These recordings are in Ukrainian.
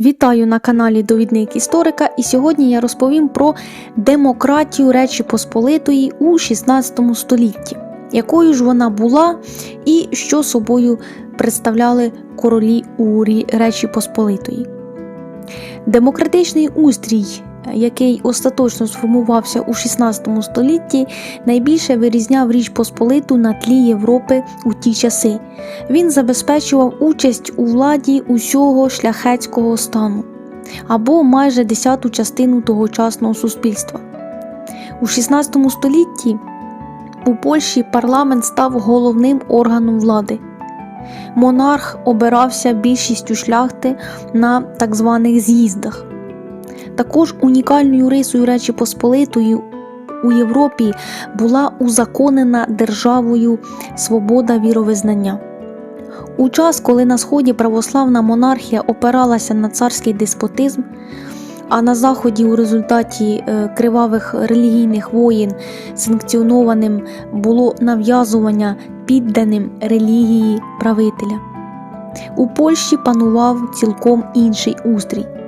Вітаю на каналі Довідник Історика, і сьогодні я розповім про демократію Речі Посполитої у 16 столітті, якою ж вона була і що собою представляли королі у Речі Посполитої. Демократичний устрій, який остаточно сформувався у 16 столітті, найбільше вирізняв Річ Посполиту на тлі Європи у ті часи. Він забезпечував участь у владі усього шляхетського стану або майже десяту частину тогочасного суспільства. У 16 столітті у Польщі парламент став головним органом влади. Монарх обирався більшістю шляхти на так званих з'їздах. Також унікальною рисою Речі Посполитої у Європі була узаконена державою свобода віровизнання. У час, коли на сході православна монархія опиралася на царський деспотизм, а на заході у результаті е, кривавих релігійних воєн санкціонованим було нав'язування підданим релігії правителя. У Польщі панував цілком інший устрій.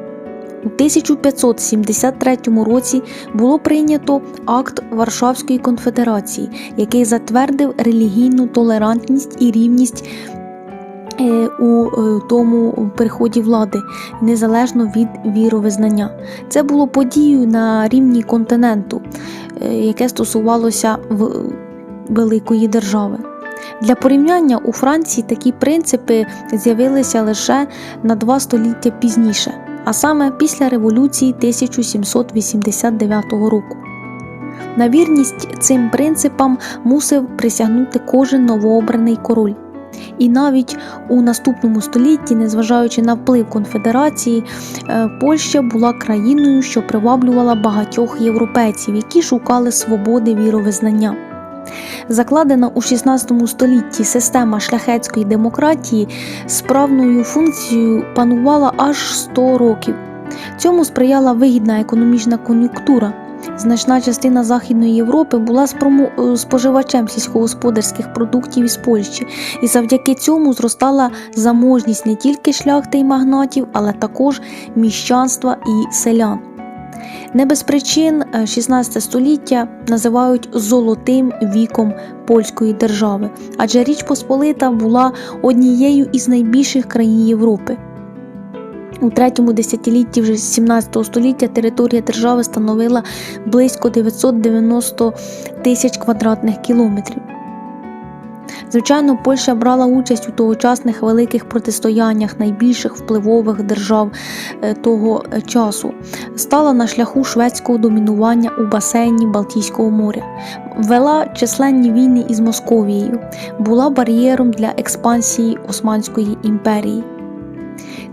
У 1573 році було прийнято акт Варшавської конфедерації, який затвердив релігійну толерантність і рівність е, у е, тому переході влади, незалежно від віровизнання. Це було подією на рівні континенту, е, яке стосувалося великої держави. Для порівняння у Франції такі принципи з'явилися лише на два століття пізніше, а саме після революції 1789 року. На вірність цим принципам мусив присягнути кожен новообраний король. І навіть у наступному столітті, незважаючи на вплив конфедерації, е, Польща була країною, що приваблювала багатьох європейців, які шукали свободи віровизнання. Закладена у 16 столітті система шляхетської демократії справною функцією панувала аж 100 років. Цьому сприяла вигідна економічна кон'юнктура. Значна частина Західної Європи була е, споживачем сільськогосподарських продуктів із Польщі, і завдяки цьому зростала заможність не тільки шляхти і магнатів, але також міщанства і селян. Не без причин е, 16 століття називають золотим віком польської держави, адже Річ Посполита була однією із найбільших країн Європи. У третьому десятилітті вже 17 століття територія держави становила близько 990 тисяч квадратних кілометрів. Звичайно, Польща брала участь у тогочасних великих протистояннях найбільших впливових держав е, того е, часу, стала на шляху шведського домінування у басейні Балтійського моря, вела численні війни із Московією, була бар'єром для експансії Османської імперії.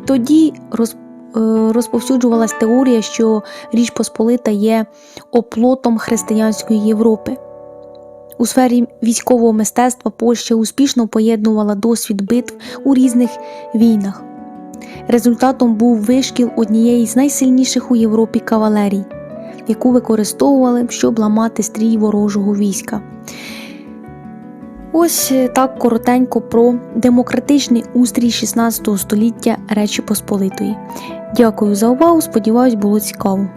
Тоді роз, е, розповсюджувалась теорія, що Річ Посполита є оплотом християнської Європи. У сфері військового мистецтва Польща успішно поєднувала досвід битв у різних війнах. Результатом був вишкіл однієї з найсильніших у Європі кавалерій, яку використовували, щоб ламати стрій ворожого війська. Ось е, так коротенько про демократичний устрій 16 століття Речі Посполитої. Дякую за увагу, сподіваюсь, було цікаво.